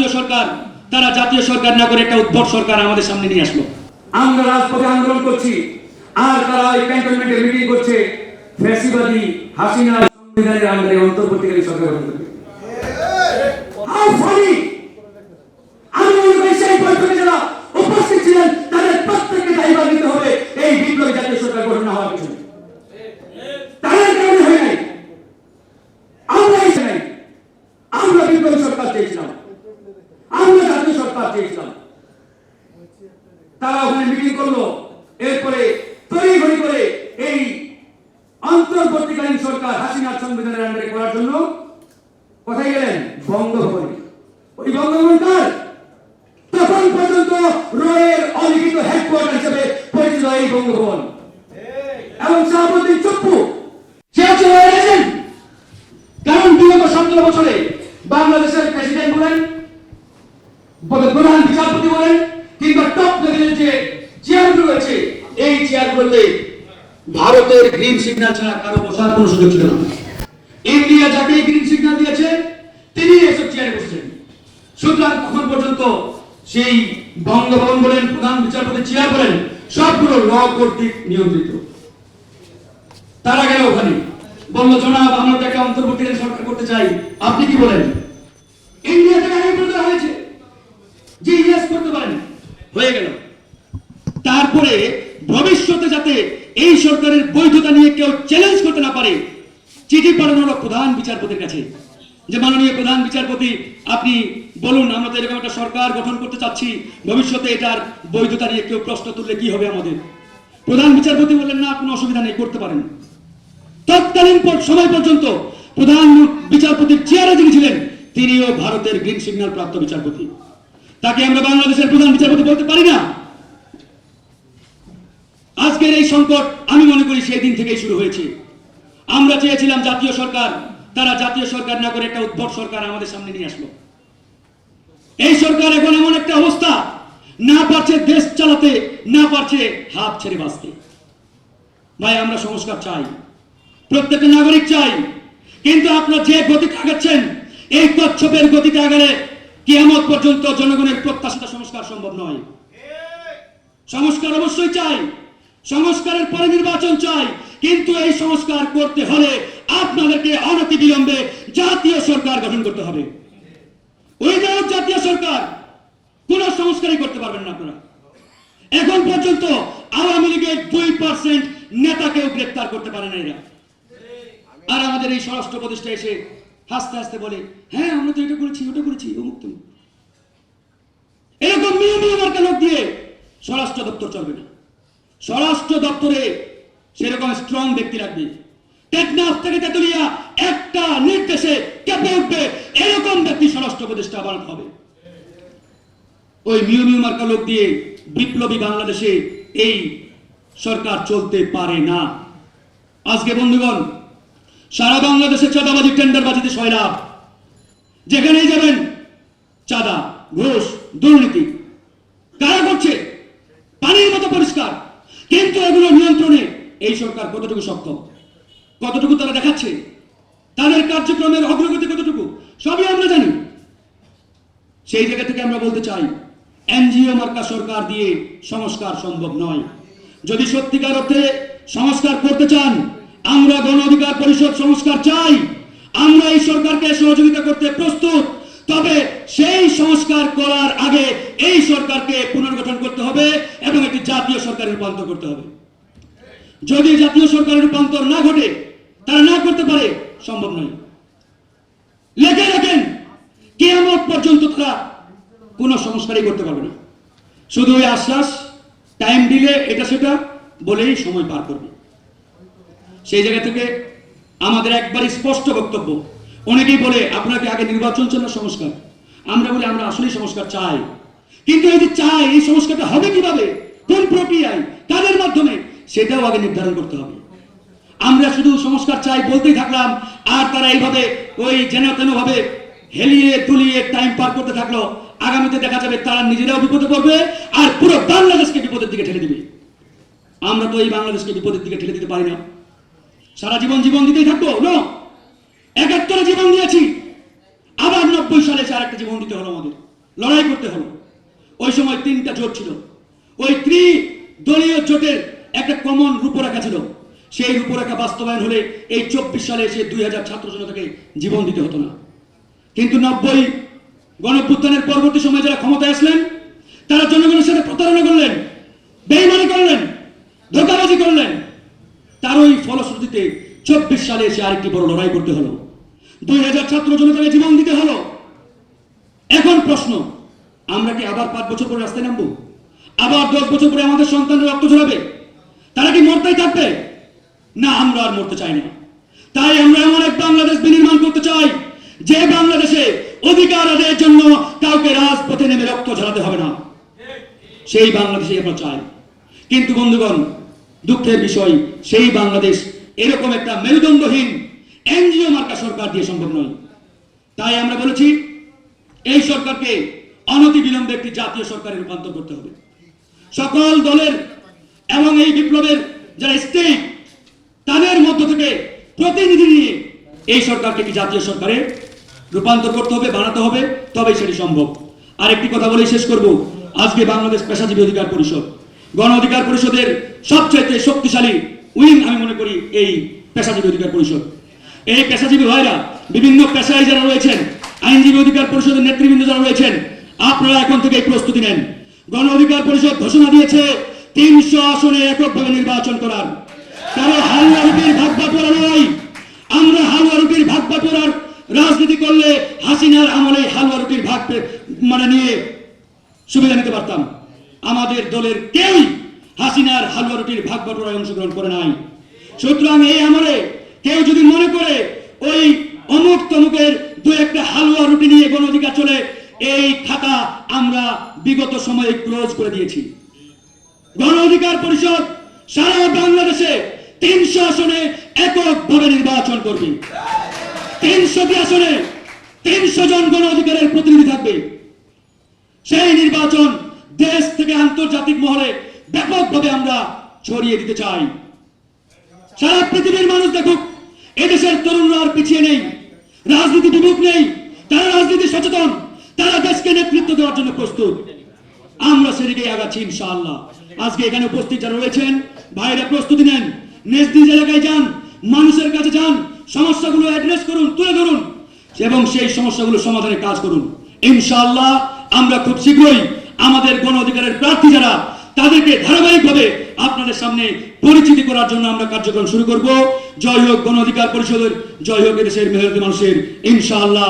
জাতীয় সরকার তারা জাতীয় সরকার না করে একটা উদ্ভট সরকার আমাদের সামনে নিয়ে আসলো। আমরা রাজপথে আন্দোলন করছি। আর তারা এই ক্যান্টনমেন্টে মিটিং করছে। ফ্যাসিবাদী হাসিনা সংবিধানের আন্ডারে অন্তর্বর্তীকালীন সরকার গঠন করবে How funny! আমি মনে করি সেই বৈঠকে যারা উপস্থিত ছিলেন তাদের প্রত্যেককে দায়িত্ব নিতে হবে এই বিপ্লবী জাতীয় সরকার গঠন না হওয়ার পিছনে তাদের কারণে হয় নাই আমরা এসে নাই আমরা বিপ্লবী সরকার চেয়েছিলাম আমরা জাতীয় সরকার চেয়েছিলাম তারা ওখানে মিটিং করল এরপরে তৈরি ঘড়ি করে এই অন্তর্বর্তীকালীন সরকার হাসিনার সংবিধানের আন্ডারে করার জন্য কোথায় গেলেন? বঙ্গভবনে। ওই বঙ্গভবন কার তখন পর্যন্ত রয়ের অলিখিত হেডকোয়ার্টার হিসেবে পরিচিত এই বঙ্গভবন। এবং শাহাবুদ্দিন চপ্পু সে হচ্ছে রয়ের এজেন্ট কারণ বিগত সতেরো বছরে বাংলাদেশের প্রেসিডেন্ট বলেন প্রধান বিচারপতি বলেন, কিংবা টপ লেভেলের যে চেয়ারগুলো রয়েছে, এই চেয়ারগুলোতে ভারতের গ্রিন সিগন্যাল ছাড়া কারও বসার কোনো সুযোগ ছিল না। ইন্ডিয়া যাকে গ্রিন সিগন্যাল দিয়েছে তিনি এসব চেয়ারে বসছেন। সুতরাং তখন পর্যন্ত সেই বঙ্গভবন বলেন, প্রধান বিচারপতি চেয়ার বলেন, সবগুলো ল কর্তৃক নিয়ন্ত্রিত। তারা গেল ওখানে। বলল, জনাব, আমরা তো একটা অন্তর্বর্তীকালীন সরকার করতে চাই। আপনি কি বলেন? ইন্ডিয়া থেকে আগে বলে হয়েছে। যে ইয়েস করতে পারেন, হয়ে গেল। তারপরে ভবিষ্যতে যাতে এই সরকারের বৈধতা নিয়ে কেউ চ্যালেঞ্জ করতে না পারে চিঠি পাঠানো হলো প্রধান বিচারপতির কাছে। যে মাননীয় প্রধান বিচারপতি, আপনি বলুন, আমরা তো এরকম একটা সরকার গঠন করতে চাচ্ছি, ভবিষ্যতে এটার বৈধতা নিয়ে কেউ প্রশ্ন তুললে কি হবে আমাদের? প্রধান বিচারপতি বললেন, না, কোনো অসুবিধা নেই, করতে পারেন। তৎকালীন সময় পর্যন্ত প্রধান বিচারপতির চেয়ারে যিনি ছিলেন, তিনিও ভারতের গ্রিন সিগন্যাল প্রাপ্ত বিচারপতি। তাকে আমরা বাংলাদেশের প্রধান বিচারপতি বলতে পারি না। আজকের এই সংকট, আমি মনে করি, সেই দিন থেকেই শুরু হয়েছে। আমরা চেয়েছিলাম জাতীয় সরকার, তারা জাতীয় সরকার না করে একটা উদ্ভট সরকার আমাদের সামনে নিয়ে আসলো। এই সরকার এখন এমন একটা অবস্থা, না পারছে দেশ চালাতে, না পারছে হাত ছেড়ে বাঁচতে। ভাই, আমরা সংস্কার চাই প্রত্যেকটা নাগরিক চাই, কিন্তু আপনার যে গতিতে আগাচ্ছেন, এই কচ্ছপের গতিতে আগালে কিয়ামত পর্যন্ত জনগণের প্রত্যাশিত সংস্কার সম্ভব নয়। সংস্কার অবশ্যই চাই, সংস্কারের পরে নির্বাচন চাই কিন্তু এই সংস্কার করতে হলে আপনাদেরকে অনতি বিলম্বে জাতীয় সরকার গঠন করতে হবে। উইদাউট জাতীয় সরকার কোন সংস্কারই করতে পারবেন না আপনারা। এখন পর্যন্ত আওয়ামী লীগের দুই পার্সেন্ট নেতাকেও গ্রেপ্তার করতে পারে না এরা। আর আমাদের এই স্বরাষ্ট্র প্রতিষ্ঠা এসে হাসতে হাসতে বলে হ্যাঁ আমরা তো এটা করেছি, ওটা করেছি, অমুক তমুক এরকম মিউ মিউ মার্কা লোক দিয়ে স্বরাষ্ট্র দপ্তর চলবে না। স্বরাষ্ট্র দপ্তরে সেরকম স্ট্রং ব্যক্তি রাখবে টেকনাফ থেকে তেতুলিয়া একটা নির্দেশে কেঁপে উঠবে, এরকম ব্যক্তি স্বরাষ্ট্র প্রতিষ্ঠা বানাতে হবে। ওই মিউ মিউ মার্কা লোক দিয়ে বিপ্লবী বাংলাদেশে এই সরকার চলতে পারে না। আজকে বন্ধুগণ, সারা বাংলাদেশে চাঁদাবাজি টেন্ডারবাজিতে সয়লাভ যেখানেই যাবেন, চাঁদা, ঘুষ, দুর্নীতি, কারা করছে? পানির মতো পরিষ্কার। কিন্তু এগুলো এই সরকার কতটুকু সক্ষম কতটুকু তারা দেখাচ্ছে? তাদের কার্যক্রমের অগ্রগতি কতটুকু? সবই আমরা জানি। সেই জায়গা থেকে আমরা বলতে চাই, এনজিও মার্কা সরকার দিয়ে সংস্কার সম্ভব নয়। যদি সত্যিকার অর্থে সংস্কার করতে চান, আমরা গণ অধিকার পরিষদ সংস্কার চাই। আমরা এই সরকারকে সহযোগিতা করতে প্রস্তুত। তবে সেই সংস্কার করার আগে এই সরকারকে পুনর্গঠন করতে হবে এবং একটি জাতীয় সরকারে রূপান্তর করতে হবে। যদি জাতীয় সরকারের রূপান্তর না ঘটে, তারা না করতে পারে, সম্ভব নয়। লেখে রাখেন, কেয়ামত পর্যন্ত তারা কোনো সংস্কারই করতে পারবে না। শুধু ওই আশ্বাস টাইম দিলে এটা সেটা বলেই সময় পার করবে। সেই জায়গা থেকে আমাদের একবারই স্পষ্ট বক্তব্য, অনেকেই বলে, আপনাকে আগে নির্বাচন চান সংস্কার? আমরা বলি, আমরা আসলেই সংস্কার চাই। কিন্তু এই যে চাই, এই সংস্কারটা হবে কীভাবে? কোন প্রক্রিয়ায়? কাদের মাধ্যমে? সেটাও আগে নির্ধারণ করতে হবে। আমরা শুধু সংস্কার চাই বলতেই থাকলাম, আর তারা এইভাবে ওই যেন তেন ভাবে হেলিয়ে তুলিয়ে টাইম পার করতে থাকল। আগামীতে দেখা যাবে তারা নিজেরাও বিপদে পড়বে, আর পুরো বাংলাদেশকে বিপদের দিকে ঠেলে দিবে। আমরা তো এই বাংলাদেশকে বিপদের দিকে ঠেলে দিতে পারি না। সারা জীবন জীবন দিতেই থাকব, নো? একাত্তরে জীবন দিয়েছি। আবার নব্বই সালে এসে আরেকটা জীবন দিতে হলো আমাদের। লড়াই করতে হলো। ওই সময় তিনটা জোট ছিল। ওই ত্রি দলীয় জোটের একটা কমন রূপরেখা ছিল। সেই রূপরেখা বাস্তবায়ন হলে এই চব্বিশ সালে এসে দুই হাজার ছাত্র জনতাকে জীবন দিতে হতো না। কিন্তু নব্বই গণপুত্থানের পরবর্তী সময়ে যারা ক্ষমতায় আসলেন, তারা জনগণের সাথে প্রতারণা করলেন, বেইমানি করলেন, ধোকাবাজি করলেন। তার ওই ফলশ্রুতিতে চব্বিশ সালে এসে আরেকটি বড় লড়াই করতে হলো। দুই হাজার ছাত্র জনতাকে জীবন দিতে হলো। এখন প্রশ্ন, আমরা কি আবার পাঁচ বছর পরে রাস্তায় নামবো? আবার দশ বছর পরে আমাদের সন্তানের রক্ত ঝরাবে? তারা কি মরতেই থাকবে? না, আমরা আর মরতে চাই না তাই আমরা এমন এক বাংলাদেশ বিনির্মাণ করতে চাই, যে বাংলাদেশে অধিকার আদায়ের জন্য কাউকে রাজপথে নেমে রক্ত ঝরাতে হবে না। সেই বাংলাদেশে আমরা চাই। কিন্তু বন্ধুগণ, দুঃখের বিষয়, সেই বাংলাদেশ এরকম একটা মেরুদণ্ডহীন এনজিও মার্কা সরকার দিয়ে সম্ভব নয়। তাই আমরা বলেছি, এই সরকারকে অনতি বিলম্বে একটি জাতীয় সরকারে রূপান্তর করতে হবে। সকল দলের এবং এই বিপ্লবের যারা স্টেট তাদের মধ্য থেকে প্রতিনিধি নিয়ে এই সরকারকে একটি জাতীয় সরকারে রূপান্তর করতে হবে, বানাতে হবে, তবেই সেটি সম্ভব। আর একটি কথা বলে শেষ করব। আজকে বাংলাদেশ পেশাজীবী অধিকার পরিষদ। গণ অধিকার পরিষদের সবচেয়ে শক্তিশালী উইং আমি মনে করি এই পেশাজীবী অধিকার পরিষদ। এই পেশাজীবী ভাইরা, বিভিন্ন পেশায় যারা রয়েছেন, আইনজীবী অধিকার পরিষদের নেতৃবৃন্দ যারা রয়েছেন, আপনারা এখন থেকে প্রস্তুতি নেন। গণ অধিকার পরিষদ ঘোষণা দিয়েছে তিনশো আসনে এককভাবে নির্বাচন করার। কারও হালুয়া রুটির ভাগ বাটোয়ারা নয়। আমরা হালুয়া রুটির ভাগ বাটোয়ারার রাজনীতি করলে হাসিনার আমলে হালুয়া রুটির ভাগ মানে নিয়ে সুবিধা নিতে পারতাম। আমাদের দলের কেউই হাসিনার হালুয়া রুটির ভাগ বাটোয়ারায় অংশগ্রহণ করে নাই। সুতরাং এই আমলে কেউ যদি মনে করে ওই অমুক তমুকের দু একটা হালুয়া রুটি নিয়ে গণ অধিকার চলে, এই খাতা আমরা বিগত সময়ে ক্লোজ করে দিয়েছি। গণ অধিকার পরিষদ সারা বাংলাদেশে তিনশো আসনে এককভাবে নির্বাচন করবে। তিনশোটি আসনে তিনশো জন গণ অধিকারের প্রতিনিধি থাকবে। সেই নির্বাচন দেশ থেকে আন্তর্জাতিক মহলে ব্যাপকভাবে আমরা ছড়িয়ে দিতে চাই। সারা পৃথিবীর মানুষ দেখুক, এদেশের তরুণরা আর পিছিয়ে নেই, রাজনীতি বিমুখ নেই, তারা রাজনীতি সচেতন, তারা দেশকে নেতৃত্ব দেওয়ার জন্য প্রস্তুত। আমরা সেদিকে আগাচ্ছি ইনশাআল্লাহ। আজকে এখানে উপস্থিত যারা রয়েছেন, ভাইরা প্রস্তুতি নেন। নিজ নিজ এলাকায় যান, মানুষের কাছে যান, সমস্যাগুলো অ্যাড্রেস করুন, তুলে ধরুন এবং সেই সমস্যাগুলো সমাধানে কাজ করুন। ইনশাআল্লাহ আমরা খুব শীঘ্রই আমাদের গণ অধিকারের প্রার্থী যারা, তাদেরকে ধারাবাহিকভাবে আপনাদের সামনে পরিচিতি করার জন্য আমরা কার্যক্রম শুরু করব। জয় হোক গণ অধিকার পরিষদের, জয় হোক এদেশের মেহনতি মানুষের, ইনশাআল্লাহ।